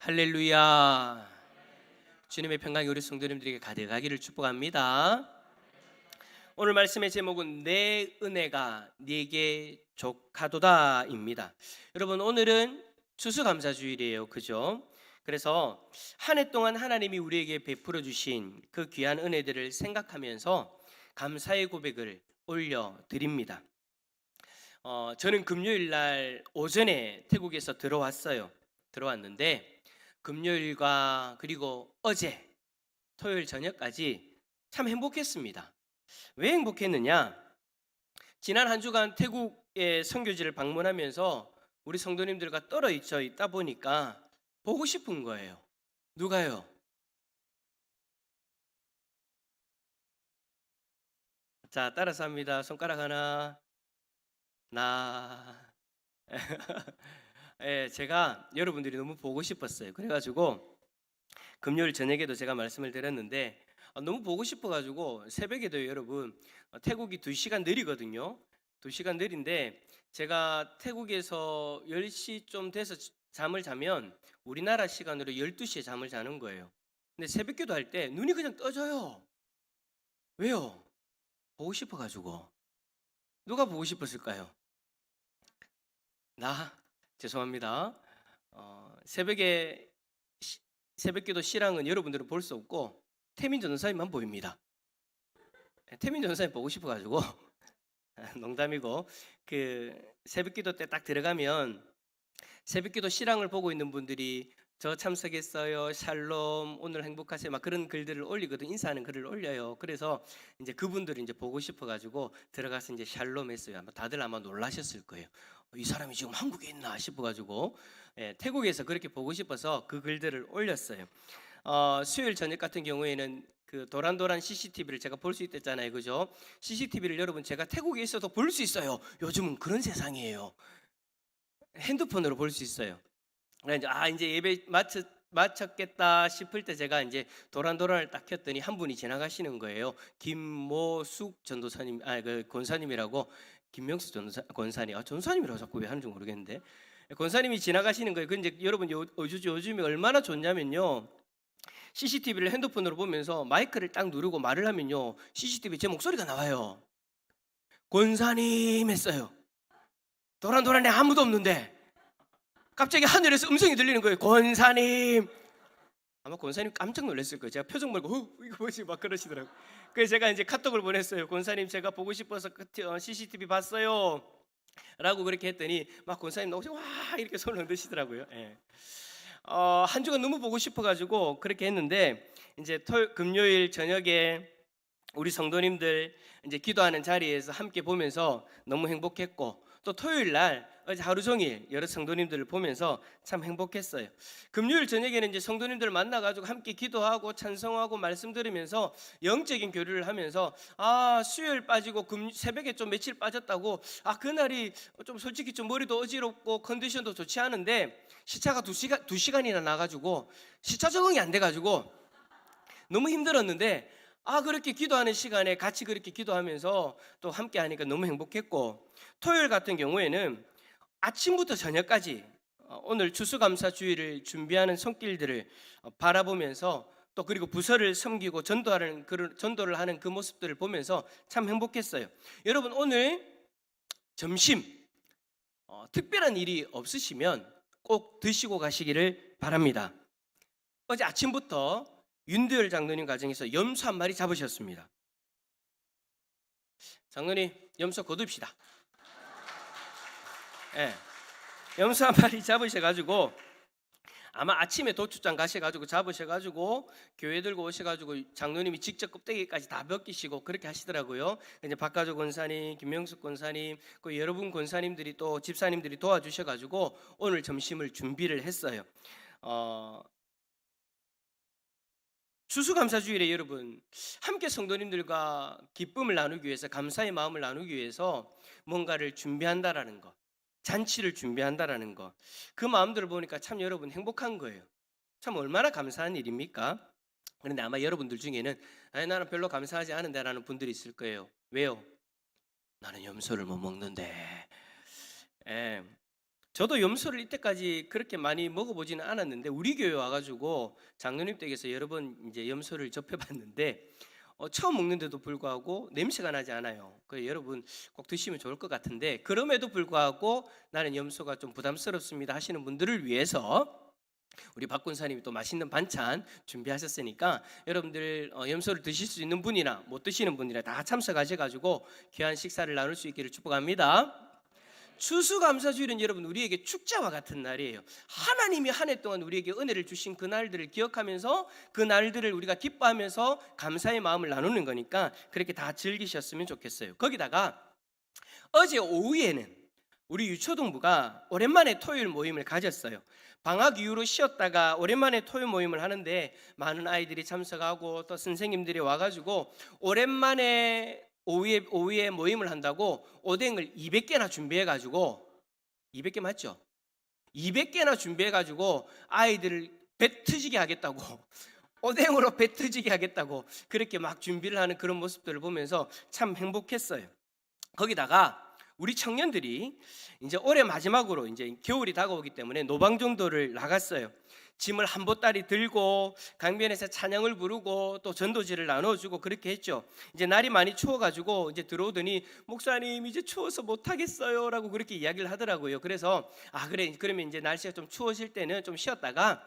할렐루야. 주님의 평강이 우리 성도님들에게 가득하기를 축복합니다. 오늘 말씀의 제목은 내 은혜가 네게 족하도다입니다. 여러분 오늘은 추수감사주일이에요. 그죠? 그래서 한 해 동안 하나님이 우리에게 베풀어 주신 그 귀한 은혜들을 생각하면서 감사의 고백을 올려 드립니다. 어, 저는 금요일 날 오전에 태국에서 들어왔어요. 들어왔는데 금요일과 그리고 어제 토요일 저녁까지 참 행복했습니다. 왜 행복했느냐? 지난 한 주간 태국의 선교지를 방문하면서 우리 성도님들과 떨어져 있다 보니까 보고 싶은 거예요. 누가요? 자, 따라서 합니다. 손가락 하나. 나. 예, 제가 여러분들이 너무 보고 싶었어요. 그래가지고 금요일 저녁에도 제가 말씀을 드렸는데 아, 너무 보고 싶어가지고 새벽에도 여러분 어, 태국이 2시간 느리거든요. 2시간 느린데 제가 태국에서 10시 좀 돼서 잠을 자면 우리나라 시간으로 12시에 잠을 자는 거예요. 근데 새벽기도 할 때 눈이 그냥 떠져요. 왜요? 보고 싶어가지고. 누가 보고 싶었을까요? 나 죄송합니다. 어, 새벽에 시, 새벽기도 실황은 여러분들은 볼 수 없고 태민 전사님만 보입니다. 네, 태민 전사님 보고 싶어가지고 농담이고 그 새벽기도 때 딱 들어가면 새벽기도 실황을 보고 있는 분들이 저 참석했어요. 샬롬 오늘 행복하세요. 막 그런 글들을 올리거든. 인사하는 글을 올려요. 그래서 이제 그분들이 이제 보고 싶어 가지고 들어가서 이제 샬롬 했어요. 아마 다들 아마 놀라셨을 거예요. 어, 이 사람이 지금 한국에 있나 싶어 가지고 예, 태국에서 그렇게 보고 싶어서 그 글들을 올렸어요. 어, 수요일 저녁 같은 경우에는 그 도란도란 CCTV를 제가 볼 수 있댔잖아요. 그죠? CCTV를 여러분 제가 태국에 있어도 볼 수 있어요. 요즘은 그런 세상이에요. 핸드폰으로 볼 수 있어요. 그래서 이제 아 이제 예배 마쳤 마쳤겠다 싶을 때 제가 이제 도란도란을 딱 켰더니 한 분이 지나가시는 거예요. 김모숙 전도사님, 아 그 권사님이라고 김명수 전도사 권사님, 아 전사님이라고 자꾸 왜 하는지 모르겠는데 권사님이 지나가시는 거예요. 그 이제 여러분 요, 요즘 요즘에 얼마나 좋냐면요. CCTV를 핸드폰으로 보면서 마이크를 딱 누르고 말을 하면요. CCTV 제 목소리가 나와요. 권사님 했어요. 도란도란에 아무도 없는데 갑자기 하늘에서 음성이 들리는 거예요. 권사님. 아마 권사님 깜짝 놀랐을 거예요. 제가 표정 말고 어, 이거 뭐지 막 그러시더라고요. 그래서 제가 이제 카톡을 보냈어요. 권사님 제가 보고 싶어서 CCTV 봤어요. 라고 그렇게 했더니 막 권사님 너무 와 이렇게 손을 흔드시더라고요. 예. 어, 한 주간 너무 보고 싶어가지고 그렇게 했는데 이제 토 금요일 저녁에 우리 성도님들 이제 기도하는 자리에서 함께 보면서 너무 행복했고 또 토요일 날 어제 하루 종일 여러 성도님들을 보면서 참 행복했어요. 금요일 저녁에는 이제 성도님들을 만나가지고 함께 기도하고 찬성하고 말씀 들으면서 영적인 교류를 하면서 아 수요일 빠지고 금 새벽에 좀 며칠 빠졌다고 아 그날이 좀 솔직히 좀 머리도 어지럽고 컨디션도 좋지 않은데 시차가 두 시간 두 시간이나 나가지고 시차 적응이 안 돼가지고 너무 힘들었는데 아 그렇게 기도하는 시간에 같이 그렇게 기도하면서 또 함께 하니까 너무 행복했고 토요일 같은 경우에는 아침부터 저녁까지 어, 오늘 추수감사주의를 준비하는 손길들을 어, 바라보면서 또 그리고 부서를 섬기고 전도하는 그 전도를 하는 그 모습들을 보면서 참 행복했어요. 여러분 오늘 점심 어, 특별한 일이 없으시면 꼭 드시고 가시기를 바랍니다. 어제 아침부터 윤두열 장로님 가정에서 염소 한 마리 잡으셨습니다. 장로님 염소 거둡시다. 예. 염소 한 마리 잡으셔가지고 아마 아침에 도축장 가셔가지고 잡으셔가지고 교회 들고 오셔가지고 장로님이 직접 껍데기까지 다 벗기시고 그렇게 하시더라고요. 이제 박가조 권사님, 김명숙 권사님, 그 여러분 권사님들이 또 집사님들이 도와주셔가지고 오늘 점심을 준비를 했어요. 어, 추수감사주일에 여러분 함께 성도님들과 기쁨을 나누기 위해서 감사의 마음을 나누기 위해서 뭔가를 준비한다라는 것. 잔치를 준비한다라는 거. 그 마음들을 보니까 참 여러분 행복한 거예요. 참 얼마나 감사한 일입니까? 그런데 아마 여러분들 중에는 아니, 나는 별로 감사하지 않은데라는 분들이 있을 거예요. 왜요? 나는 염소를 못 먹는데. 예. 저도 염소를 이때까지 그렇게 많이 먹어보지는 않았는데 우리 교회 와가지고 장로님 댁에서 여러 번 이제 염소를 접해봤는데 어, 처음 먹는데도 불구하고 냄새가 나지 않아요. 그 여러분 꼭 드시면 좋을 것 같은데 그럼에도 불구하고 나는 염소가 좀 부담스럽습니다 하시는 분들을 위해서 우리 박 군사님이 또 맛있는 반찬 준비하셨으니까 여러분들 어, 염소를 드실 수 있는 분이나 못 드시는 분이나 다 참석하셔가지고 귀한 식사를 나눌 수 있기를 축복합니다. 추수감사주일은 여러분 우리에게 축제와 같은 날이에요. 하나님이 한 해 동안 우리에게 은혜를 주신 그 날들을 기억하면서 그 날들을 우리가 기뻐하면서 감사의 마음을 나누는 거니까 그렇게 다 즐기셨으면 좋겠어요. 거기다가 어제 오후에는 우리 유초동부가 오랜만에 토요일 모임을 가졌어요. 방학 이후로 쉬었다가 오랜만에 토요일 모임을 하는데 많은 아이들이 참석하고 또 선생님들이 와가지고 오랜만에 오후에 오후에 모임을 한다고 오뎅을 200개나 준비해 가지고 200개 맞죠? 200개나 준비해 가지고 아이들을 배 터지게 하겠다고 오뎅으로 배 터지게 하겠다고 그렇게 막 준비를 하는 그런 모습들을 보면서 참 행복했어요. 거기다가 우리 청년들이 이제 올해 마지막으로 이제 겨울이 다가오기 때문에 노방정도를 나갔어요. 짐을 한 보따리 들고 강변에서 찬양을 부르고 또 전도지를 나눠주고 그렇게 했죠. 이제 날이 많이 추워가지고 이제 들어오더니 목사님 이제 추워서 못 하겠어요라고 그렇게 이야기를 하더라고요. 그래서 아 그래 그러면 이제 날씨가 좀 추워질 때는 좀 쉬었다가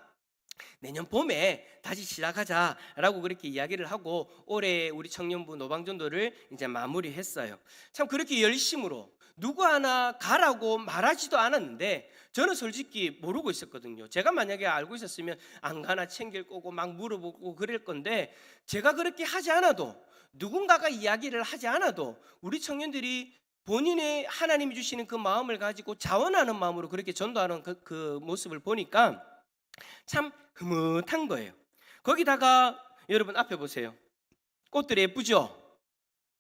내년 봄에 다시 시작하자라고 그렇게 이야기를 하고 올해 우리 청년부 노방전도를 이제 마무리했어요. 참 그렇게 열심으로 누구 하나 가라고 말하지도 않았는데 저는 솔직히 모르고 있었거든요. 제가 만약에 알고 있었으면 안 가나 챙길 거고 막 물어보고 그럴 건데 제가 그렇게 하지 않아도 누군가가 이야기를 하지 않아도 우리 청년들이 본인의 하나님이 주시는 그 마음을 가지고 자원하는 마음으로 그렇게 전도하는 그, 그 모습을 보니까 참 흐뭇한 거예요. 거기다가 여러분 앞에 보세요. 꽃들이 예쁘죠?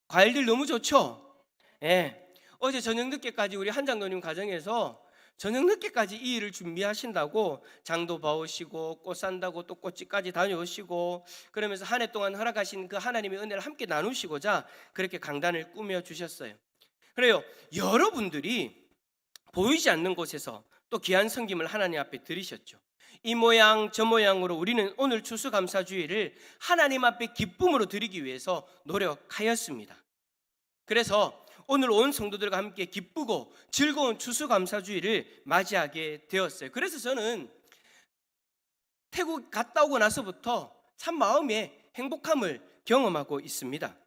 과일들 너무 좋죠? 예. 어제 저녁 늦게까지 우리 한장로님 가정에서 저녁 늦게까지 이 일을 준비하신다고 장도 봐오시고 꽃 산다고 또 꽃집까지 다녀오시고 그러면서 한 해 동안 허락하신 그 하나님의 은혜를 함께 나누시고자 그렇게 강단을 꾸며 주셨어요. 그래요. 여러분들이 보이지 않는 곳에서 또 귀한 성김을 하나님 앞에 들으셨죠. 이 모양 저 모양으로 우리는 오늘 추수감사주의를 하나님 앞에 기쁨으로 드리기 위해서 노력하였습니다. 그래서 오늘 온 성도들과 함께 기쁘고 즐거운 추수감사주의를 맞이하게 되었어요. 그래서 저는 태국 갔다 오고 나서부터 참 마음에 행복함을 경험하고 있습니다.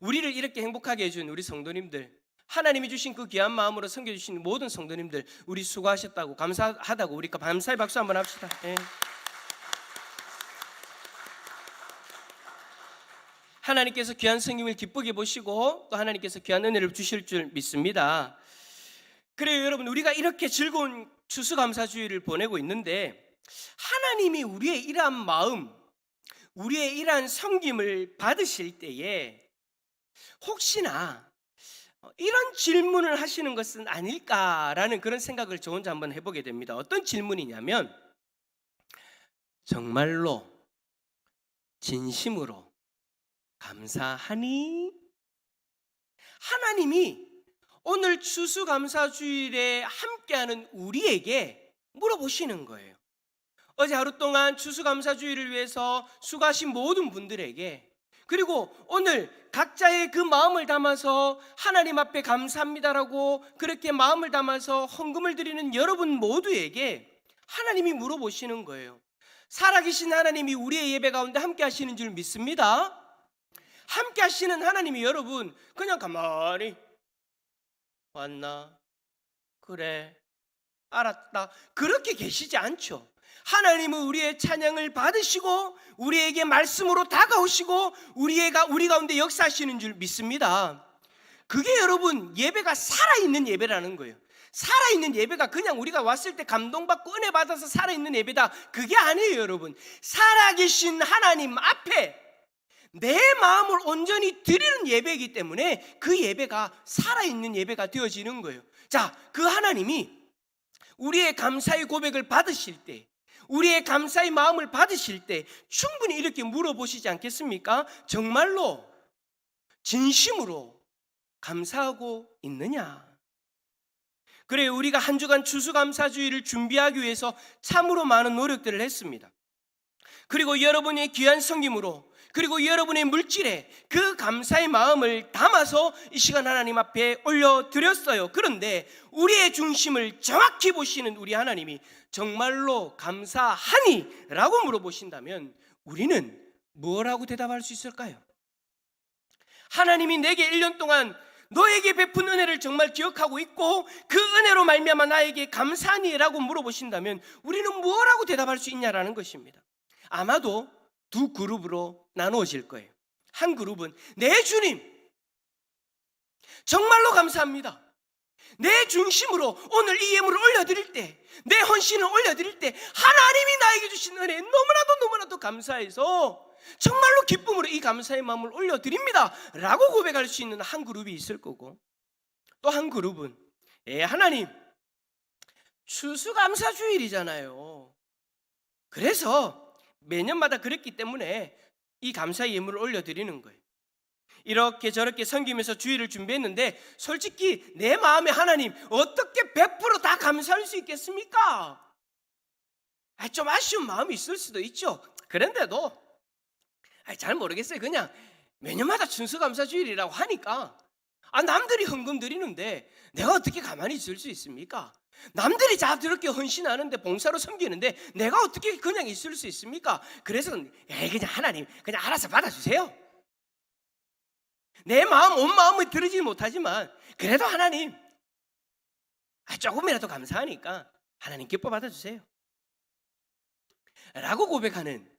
우리를 이렇게 행복하게 해준 우리 성도님들, 하나님이 주신 그 귀한 마음으로 섬겨주신 모든 성도님들, 우리 수고하셨다고 감사하다고 우리 감사의 박수 한번 합시다. 예. 하나님께서 귀한 성님을 기쁘게 보시고 또 하나님께서 귀한 은혜를 주실 줄 믿습니다. 그래요, 여러분. 우리가 이렇게 즐거운 추수감사주의를 보내고 있는데 하나님이 우리의 이러한 마음, 우리의 이러한 섬김을 받으실 때에 혹시나 이런 질문을 하시는 것은 아닐까라는 그런 생각을 저 혼자 한번 해보게 됩니다. 어떤 질문이냐면 정말로 진심으로 감사하니? 하나님이 오늘 추수감사주일에 함께하는 우리에게 물어보시는 거예요. 어제 하루 동안 추수감사주일을 위해서 수고하신 모든 분들에게 그리고 오늘 각자의 그 마음을 담아서 하나님 앞에 감사합니다라고 그렇게 마음을 담아서 헌금을 드리는 여러분 모두에게 하나님이 물어보시는 거예요. 살아계신 하나님이 우리의 예배 가운데 함께 하시는 줄 믿습니다. 함께 하시는 하나님이 여러분 그냥 가만히 왔나? 그래. 알았다. 그렇게 계시지 않죠. 하나님은 우리의 찬양을 받으시고 우리에게 말씀으로 다가오시고 우리가 우리 가운데 역사하시는 줄 믿습니다. 그게 여러분 예배가 살아있는 예배라는 거예요. 살아있는 예배가 그냥 우리가 왔을 때 감동받고 은혜 받아서 살아있는 예배다. 그게 아니에요, 여러분. 살아계신 하나님 앞에 내 마음을 온전히 드리는 예배이기 때문에 그 예배가 살아있는 예배가 되어지는 거예요. 자, 그 하나님이 우리의 감사의 고백을 받으실 때, 우리의 감사의 마음을 받으실 때 충분히 이렇게 물어보시지 않겠습니까? 정말로 진심으로 감사하고 있느냐? 그래 우리가 한 주간 추수감사주의를 준비하기 위해서 참으로 많은 노력들을 했습니다. 그리고 여러분의 귀한 성김으로 그리고 여러분의 물질에 그 감사의 마음을 담아서 이 시간 하나님 앞에 올려드렸어요. 그런데 우리의 중심을 정확히 보시는 우리 하나님이 정말로 감사하니? 라고 물어보신다면 우리는 뭐라고 대답할 수 있을까요? 하나님이 내게 1년 동안 너에게 베푼 은혜를 정말 기억하고 있고 그 은혜로 말미암아 나에게 감사하니라고 물어보신다면 우리는 뭐라고 대답할 수 있냐라는 것입니다. 아마도 두 그룹으로 나누어질 거예요. 한 그룹은 내 주님 정말로 감사합니다. 내 중심으로 오늘 이 예물을 올려드릴 때, 내 헌신을 올려드릴 때 하나님이 나에게 주신 은혜 너무나도 너무나도 감사해서 정말로 기쁨으로 이 감사의 마음을 올려드립니다. 라고 고백할 수 있는 한 그룹이 있을 거고 또 한 그룹은 예, 하나님 추수감사주일이잖아요. 그래서 매년마다 그랬기 때문에 이 감사의 예물을 올려드리는 거예요. 이렇게 저렇게 섬기면서 주일을 준비했는데 솔직히 내 마음에 하나님 어떻게 100%다 감사할 수 있겠습니까? 아, 좀 아쉬운 마음이 있을 수도 있죠. 그런데도 아, 잘 모르겠어요. 그냥 매년마다 춘수감사주일이라고 하니까 아, 남들이 헌금 드리는데 내가 어떻게 가만히 있을 수 있습니까? 남들이 다 저렇게 헌신하는데 봉사로 섬기는데 내가 어떻게 그냥 있을 수 있습니까? 그래서 에이 그냥 하나님 그냥 알아서 받아주세요. 내 마음 온 마음을 들으지 못하지만 그래도 하나님 아, 조금이라도 감사하니까 하나님 기뻐 받아주세요. 라고 고백하는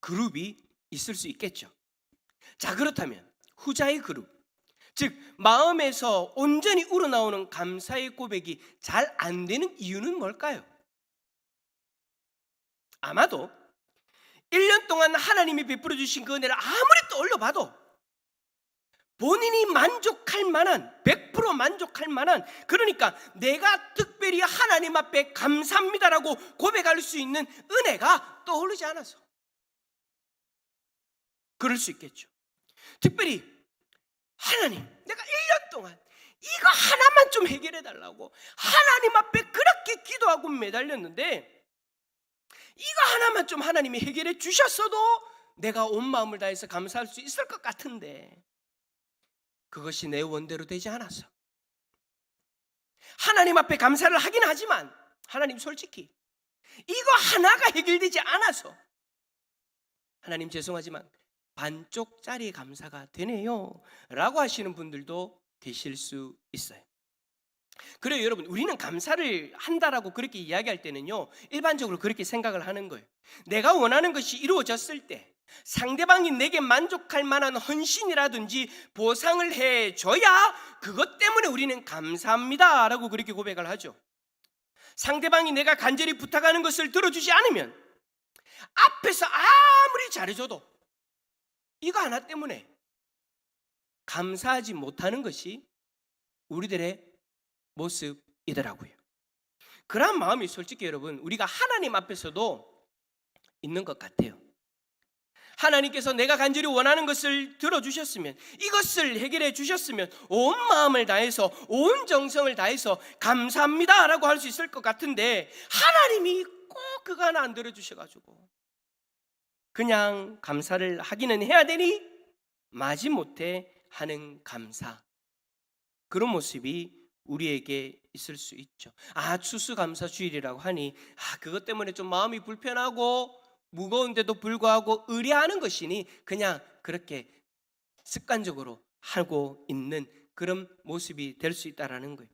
그룹이 있을 수 있겠죠. 자 그렇다면 후자의 그룹 즉 마음에서 온전히 우러나오는 감사의 고백이 잘 안 되는 이유는 뭘까요? 아마도 1년 동안 하나님이 베풀어 주신 그 은혜를 아무리 떠올려 봐도 본인이 만족할 만한 100% 만족할 만한 그러니까 내가 특별히 하나님 앞에 감사합니다라고 고백할 수 있는 은혜가 떠오르지 않아서 그럴 수 있겠죠. 특별히 하나님 내가 1년 동안 이거 하나만 좀 해결해 달라고 하나님 앞에 그렇게 기도하고 매달렸는데 이거 하나만 좀 하나님이 해결해 주셨어도 내가 온 마음을 다해서 감사할 수 있을 것 같은데 그것이 내 원대로 되지 않아서. 하나님 앞에 감사를 하긴 하지만 하나님 솔직히 이거 하나가 해결되지 않아서 하나님 죄송하지만 반쪽짜리 감사가 되네요. 라고 하시는 분들도 계실 수 있어요. 그래요 여러분. 우리는 감사를 한다라고 그렇게 이야기할 때는요 일반적으로 그렇게 생각을 하는 거예요. 내가 원하는 것이 이루어졌을 때 상대방이 내게 만족할 만한 헌신이라든지 보상을 해줘야 그것 때문에 우리는 감사합니다 라고 그렇게 고백을 하죠. 상대방이 내가 간절히 부탁하는 것을 들어주지 않으면 앞에서 아무리 잘해줘도 이거 하나 때문에 감사하지 못하는 것이 우리들의 모습이더라고요. 그런 마음이 솔직히 여러분 우리가 하나님 앞에서도 있는 것 같아요. 하나님께서 내가 간절히 원하는 것을 들어주셨으면 이것을 해결해 주셨으면 온 마음을 다해서 온 정성을 다해서 감사합니다 라고 할 수 있을 것 같은데 하나님이 꼭 그거 하나 안 들어주셔가지고 그냥 감사를 하기는 해야 되니 마지못해 하는 감사 그런 모습이 우리에게 있을 수 있죠. 아 추수감사 주일이라고 하니 아 그것 때문에 좀 마음이 불편하고 무거운데도 불구하고 의뢰하는 것이니 그냥 그렇게 습관적으로 하고 있는 그런 모습이 될 수 있다라는 거예요.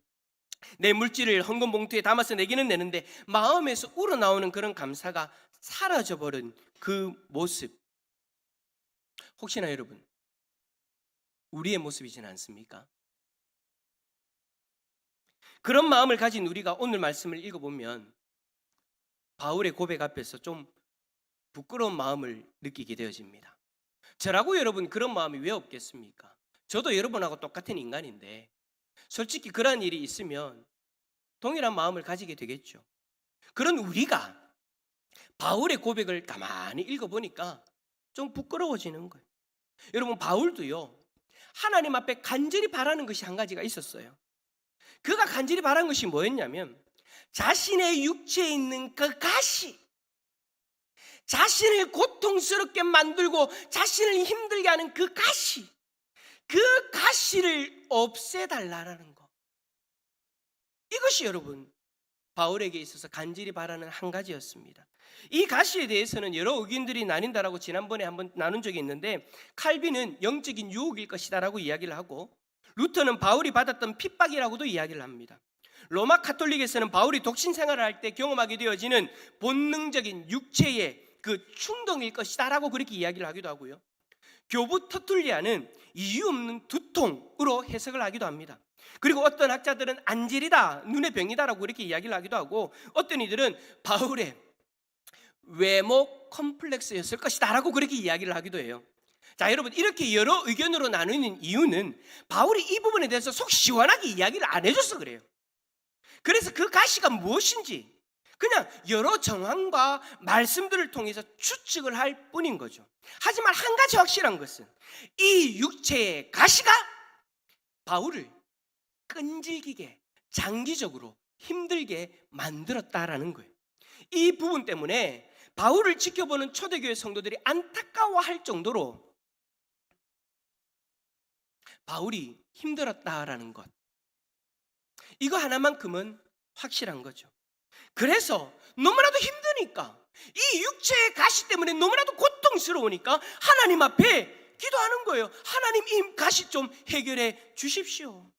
내 물질을 헌금 봉투에 담아서 내기는 내는데 마음에서 우러나오는 그런 감사가 사라져 버린 그 모습. 혹시나 여러분 우리의 모습이지는 않습니까? 그런 마음을 가진 우리가 오늘 말씀을 읽어보면 바울의 고백 앞에서 좀 부끄러운 마음을 느끼게 되어집니다. 저라고 여러분 그런 마음이 왜 없겠습니까? 저도 여러분하고 똑같은 인간인데 솔직히 그런 일이 있으면 동일한 마음을 가지게 되겠죠. 그런 우리가 바울의 고백을 가만히 읽어보니까 좀 부끄러워지는 거예요. 여러분 바울도요 하나님 앞에 간절히 바라는 것이 한 가지가 있었어요. 그가 간절히 바란 것이 뭐였냐면 자신의 육체에 있는 그 가시 자신을 고통스럽게 만들고 자신을 힘들게 하는 그 가시 그 가시를 없애달라는 거 이것이 여러분 바울에게 있어서 간절히 바라는 한 가지였습니다. 이 가시에 대해서는 여러 의견들이 나뉜다라고 지난번에 한번 나눈 적이 있는데 칼빈은 영적인 유혹일 것이다라고 이야기를 하고 루터는 바울이 받았던 핍박이라고도 이야기를 합니다. 로마 카톨릭에서는 바울이 독신 생활을 할 때 경험하게 되어지는 본능적인 육체의 그 충동일 것이다라고 그렇게 이야기를 하기도 하고요. 교부 터툴리아는 이유 없는 두통으로 해석을 하기도 합니다. 그리고 어떤 학자들은 안질이다, 눈의 병이다라고 그렇게 이야기를 하기도 하고 어떤 이들은 바울의 외모 컴플렉스였을 것이다라고 그렇게 이야기를 하기도 해요. 자, 여러분 이렇게 여러 의견으로 나누는 이유는 바울이 이 부분에 대해서 속 시원하게 이야기를 안 해줘서 그래요. 그래서 그 가시가 무엇인지 그냥 여러 정황과 말씀들을 통해서 추측을 할 뿐인 거죠. 하지만 한 가지 확실한 것은 이 육체의 가시가 바울을 끈질기게 장기적으로 힘들게 만들었다라는 거예요. 이 부분 때문에 바울을 지켜보는 초대교회 성도들이 안타까워할 정도로 바울이 힘들었다라는 것. 이거 하나만큼은 확실한 거죠. 그래서 너무나도 힘드니까 이 육체의 가시 때문에 너무나도 고통스러우니까 하나님 앞에 기도하는 거예요. 하나님 이 가시 좀 해결해 주십시오.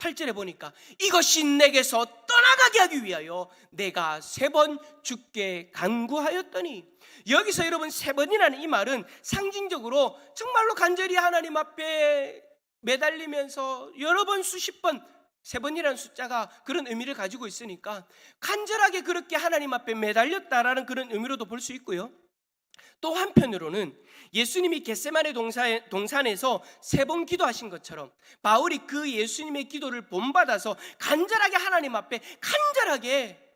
8절에 보니까 이것이 내게서 떠나가게 하기 위하여 내가 세 번 죽게 간구하였더니 여기서 여러분 세 번이라는 이 말은 상징적으로 정말로 간절히 하나님 앞에 매달리면서 여러 번 수십 번 세 번이라는 숫자가 그런 의미를 가지고 있으니까 간절하게 그렇게 하나님 앞에 매달렸다라는 그런 의미로도 볼 수 있고요. 또 한편으로는 예수님이 겟세마네 동산에서 세 번 기도하신 것처럼 바울이 그 예수님의 기도를 본받아서 간절하게 하나님 앞에 간절하게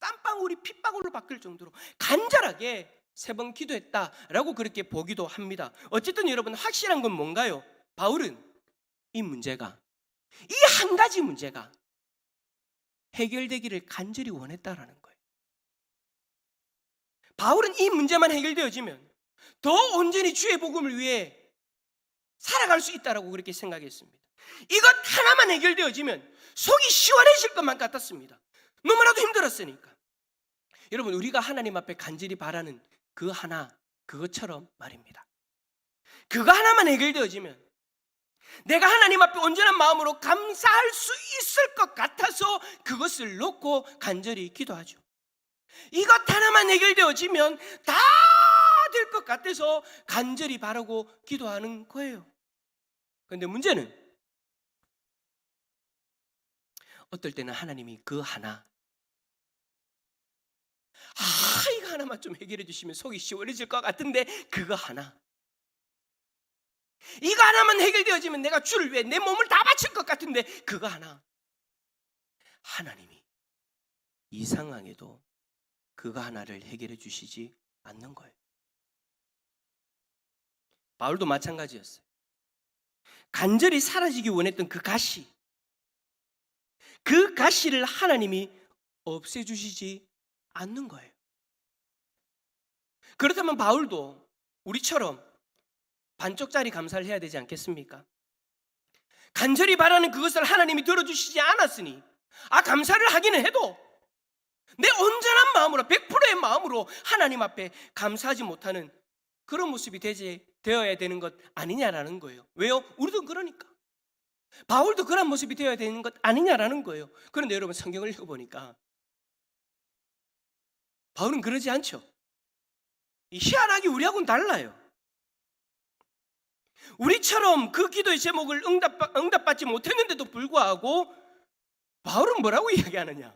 땀방울이 핏방울로 바뀔 정도로 간절하게 세 번 기도했다라고 그렇게 보기도 합니다. 어쨌든 여러분 확실한 건 뭔가요? 바울은 이 문제가 이 한 가지 문제가 해결되기를 간절히 원했다라는 거예요. 바울은 이 문제만 해결되어지면 더 온전히 주의 복음을 위해 살아갈 수 있다라고 그렇게 생각했습니다. 이것 하나만 해결되어지면 속이 시원해질 것만 같았습니다. 너무나도 힘들었으니까. 여러분 우리가 하나님 앞에 간절히 바라는 그 하나 그것처럼 말입니다. 그거 하나만 해결되어지면 내가 하나님 앞에 온전한 마음으로 감사할 수 있을 것 같아서 그것을 놓고 간절히 기도하죠. 이것 하나만 해결되어지면 다 될 것 같아서 간절히 바라고 기도하는 거예요. 그런데 문제는 어떨 때는 하나님이 그 하나 아 이거 하나만 좀 해결해 주시면 속이 시원해질 것 같은데 그거 하나 이거 하나만 해결되어지면 내가 주를 위해 내 몸을 다 바칠 것 같은데 그거 하나 하나님이 이 상황에도 그거 하나를 해결해 주시지 않는 거예요. 바울도 마찬가지였어요. 간절히 사라지기 원했던 그 가시, 그 가시를 하나님이 없애주시지 않는 거예요. 그렇다면 바울도 우리처럼 반쪽짜리 감사를 해야 되지 않겠습니까? 간절히 바라는 그것을 하나님이 들어주시지 않았으니, 아, 감사를 하기는 해도 내 온전한 마음으로, 100%의 마음으로 하나님 앞에 감사하지 못하는 그런 모습이 되지, 되어야 되는 것 아니냐라는 거예요. 왜요? 우리도 그러니까. 바울도 그런 모습이 되어야 되는 것 아니냐라는 거예요. 그런데 여러분 성경을 읽어보니까 바울은 그러지 않죠. 희한하게 우리하고는 달라요. 우리처럼 그 기도의 제목을 응답, 응답받지 못했는데도 불구하고 바울은 뭐라고 이야기하느냐?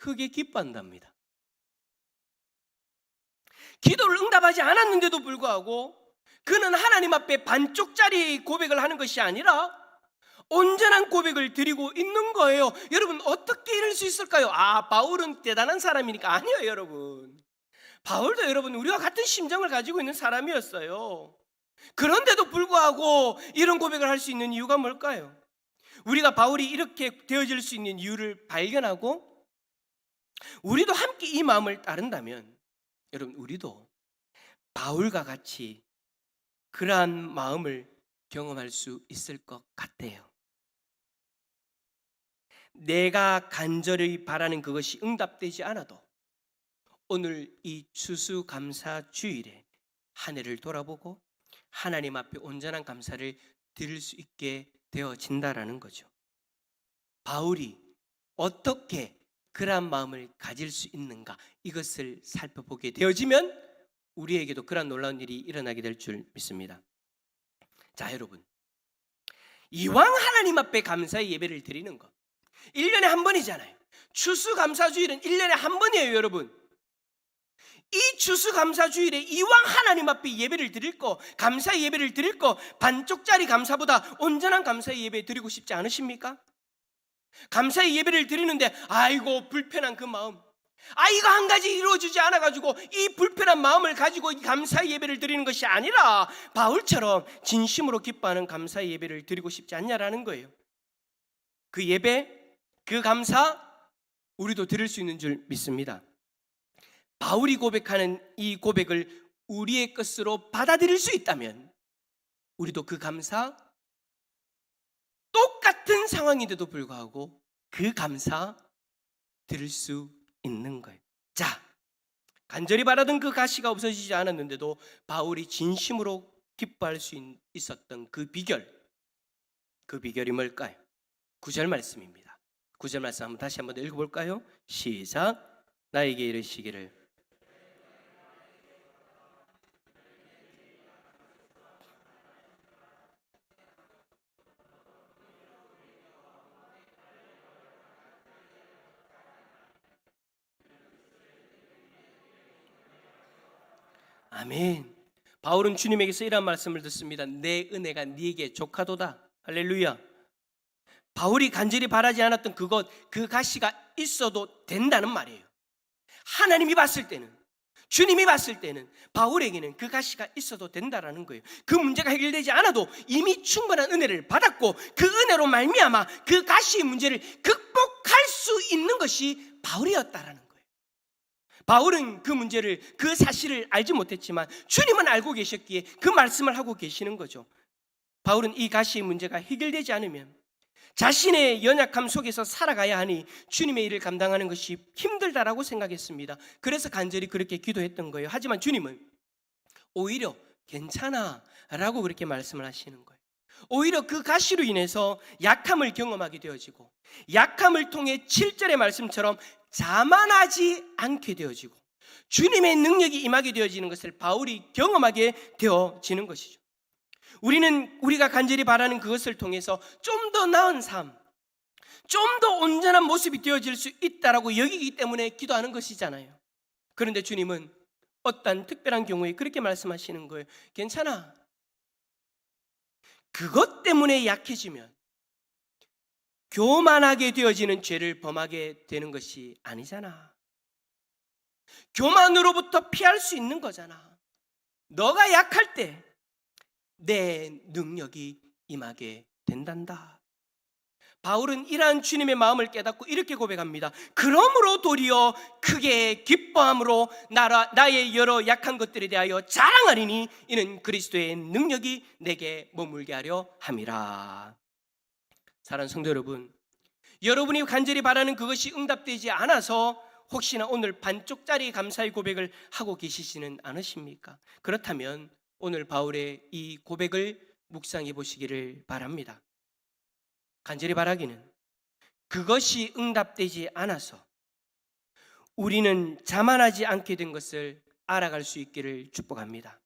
크게 기뻐한답니다. 기도를 응답하지 않았는데도 불구하고 그는 하나님 앞에 반쪽짜리 고백을 하는 것이 아니라 온전한 고백을 드리고 있는 거예요. 여러분 어떻게 이럴 수 있을까요? 아 바울은 대단한 사람이니까 아니에요, 여러분. 바울도 여러분 우리와 같은 심정을 가지고 있는 사람이었어요. 그런데도 불구하고 이런 고백을 할 수 있는 이유가 뭘까요? 우리가 바울이 이렇게 되어질 수 있는 이유를 발견하고 우리도 함께 이 마음을 따른다면 여러분 우리도 바울과 같이 그러한 마음을 경험할 수 있을 것 같아요. 내가 간절히 바라는 그것이 응답되지 않아도 오늘 이 추수감사 주일에 한 해를 돌아보고 하나님 앞에 온전한 감사를 드릴 수 있게 되어진다라는 거죠. 바울이 어떻게 그러한 마음을 가질 수 있는가 이것을 살펴보게 되어지면 우리에게도 그러한 놀라운 일이 일어나게 될 줄 믿습니다. 자, 여러분. 이왕 하나님 앞에 감사의 예배를 드리는 것. 1년에 한 번이잖아요. 추수감사주일은 1년에 한 번이에요, 여러분. 이 추수감사주일에 이왕 하나님 앞에 예배를 드릴 거, 감사의 예배를 드릴 거, 반쪽짜리 감사보다 온전한 감사의 예배 드리고 싶지 않으십니까? 감사의 예배를 드리는데 아이고 불편한 그 마음 아 이거 한 가지 이루어지지 않아 가지고 이 불편한 마음을 가지고 이 감사의 예배를 드리는 것이 아니라 바울처럼 진심으로 기뻐하는 감사의 예배를 드리고 싶지 않냐라는 거예요. 그 예배 그 감사 우리도 드릴 수 있는 줄 믿습니다. 바울이 고백하는 이 고백을 우리의 것으로 받아들일 수 있다면 우리도 그 감사 똑같은 상황인데도 불구하고 그 감사 들을 수 있는 거예요. 자, 간절히 바라던 그 가시가 없어지지 않았는데도 바울이 진심으로 기뻐할 수 있- 있었던 그 비결, 그 비결이 뭘까요? 구절 말씀입니다. 구절 말씀 한번 다시 한번 읽어볼까요? 시작. 나에게 이르시기를 아멘. 바울은 주님에게서 이런 말씀을 듣습니다. 내 은혜가 네게 족하도다. 할렐루야. 바울이 간절히 바라지 않았던 그것, 그 가시가 있어도 된다는 말이에요. 하나님이 봤을 때는, 주님이 봤을 때는 바울에게는 그 가시가 있어도 된다라는 거예요. 그 문제가 해결되지 않아도 이미 충분한 은혜를 받았고 그 은혜로 말미암아 그 가시의 문제를 극복할 수 있는 것이 바울이었다라는 거예요. 바울은 그 문제를 그 사실을 알지 못했지만 주님은 알고 계셨기에 그 말씀을 하고 계시는 거죠. 바울은 이 가시의 문제가 해결되지 않으면 자신의 연약함 속에서 살아가야 하니 주님의 일을 감당하는 것이 힘들다라고 생각했습니다. 그래서 간절히 그렇게 기도했던 거예요. 하지만 주님은 오히려 괜찮아 라고 그렇게 말씀을 하시는 거예요. 오히려 그 가시로 인해서 약함을 경험하게 되어지고 약함을 통해 7절의 말씀처럼 자만하지 않게 되어지고 주님의 능력이 임하게 되어지는 것을 바울이 경험하게 되어지는 것이죠. 우리는 우리가 간절히 바라는 그것을 통해서 좀 더 나은 삶, 좀 더 온전한 모습이 되어질 수 있다라고 여기기 때문에 기도하는 것이잖아요. 그런데 주님은 어떤 특별한 경우에 그렇게 말씀하시는 거예요. 괜찮아. 그것 때문에 약해지면 교만하게 되어지는 죄를 범하게 되는 것이 아니잖아. 교만으로부터 피할 수 있는 거잖아. 너가 약할 때 내 능력이 임하게 된단다. 바울은 이러한 주님의 마음을 깨닫고 이렇게 고백합니다. 그러므로 도리어 크게 기뻐함으로 나라, 나의 여러 약한 것들에 대하여 자랑하리니 이는 그리스도의 능력이 내게 머물게 하려 함이라. 사랑하는 성도 여러분, 여러분이 간절히 바라는 그것이 응답되지 않아서 혹시나 오늘 반쪽짜리 감사의 고백을 하고 계시지는 않으십니까? 그렇다면 오늘 바울의 이 고백을 묵상해 보시기를 바랍니다. 간절히 바라기는 그것이 응답되지 않아서 우리는 자만하지 않게 된 것을 알아갈 수 있기를 축복합니다.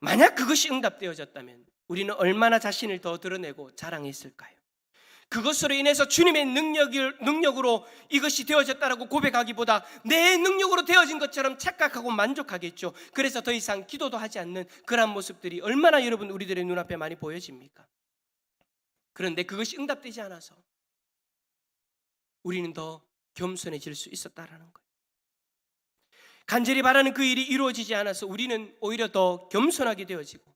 만약 그것이 응답되어졌다면 우리는 얼마나 자신을 더 드러내고 자랑했을까요? 그것으로 인해서 주님의 능력을, 능력으로 이것이 되어졌다라고 고백하기보다 내 능력으로 되어진 것처럼 착각하고 만족하겠죠. 그래서 더 이상 기도도 하지 않는 그러한 모습들이 얼마나 여러분 우리들의 눈앞에 많이 보여집니까? 그런데 그것이 응답되지 않아서 우리는 더 겸손해질 수 있었다라는 거예요. 간절히 바라는 그 일이 이루어지지 않아서 우리는 오히려 더 겸손하게 되어지고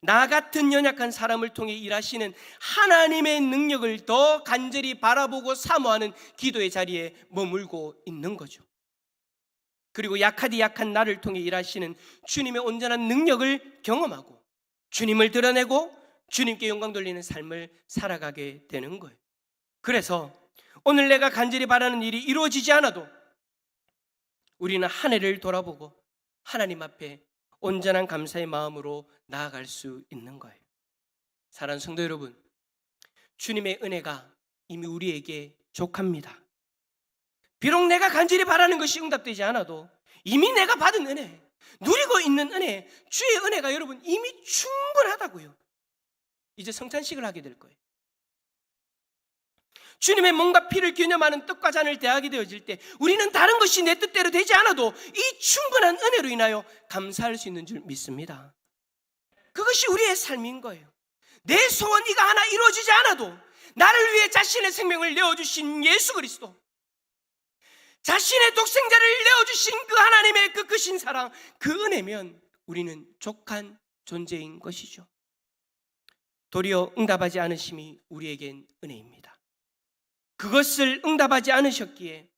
나 같은 연약한 사람을 통해 일하시는 하나님의 능력을 더 간절히 바라보고 사모하는 기도의 자리에 머물고 있는 거죠. 그리고 약하디 약한 나를 통해 일하시는 주님의 온전한 능력을 경험하고 주님을 드러내고 주님께 영광 돌리는 삶을 살아가게 되는 거예요. 그래서 오늘 내가 간절히 바라는 일이 이루어지지 않아도 우리는 한 해를 돌아보고 하나님 앞에 온전한 감사의 마음으로 나아갈 수 있는 거예요. 사랑하는 성도 여러분, 주님의 은혜가 이미 우리에게 족합니다. 비록 내가 간절히 바라는 것이 응답되지 않아도 이미 내가 받은 은혜, 누리고 있는 은혜, 주의 은혜가 여러분 이미 충분하다고요. 이제 성찬식을 하게 될 거예요. 주님의 몸과 피를 기념하는 떡과 잔을 대하게 되어질 때 우리는 다른 것이 내 뜻대로 되지 않아도 이 충분한 은혜로 인하여 감사할 수 있는 줄 믿습니다. 그것이 우리의 삶인 거예요. 내 소원 이가 하나 이루어지지 않아도 나를 위해 자신의 생명을 내어주신 예수 그리스도 자신의 독생자를 내어주신 그 하나님의 그 크신 사랑 그 은혜면 우리는 족한 존재인 것이죠. 도리어 응답하지 않으심이 우리에겐 은혜입니다. 그것을 응답하지 않으셨기에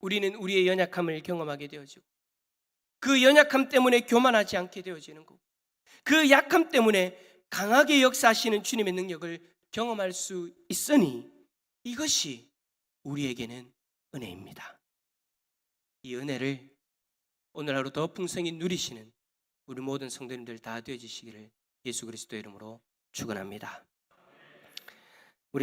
우리는 우리의 연약함을 경험하게 되어지고 그 연약함 때문에 교만하지 않게 되어지는 거고 그 약함 때문에 강하게 역사하시는 주님의 능력을 경험할 수 있으니 이것이 우리에게는 은혜입니다. 이 은혜를 오늘 하루 더 풍성히 누리시는 우리 모든 성도님들 다 되어지시기를 예수 그리스도 이름으로 축원합니다.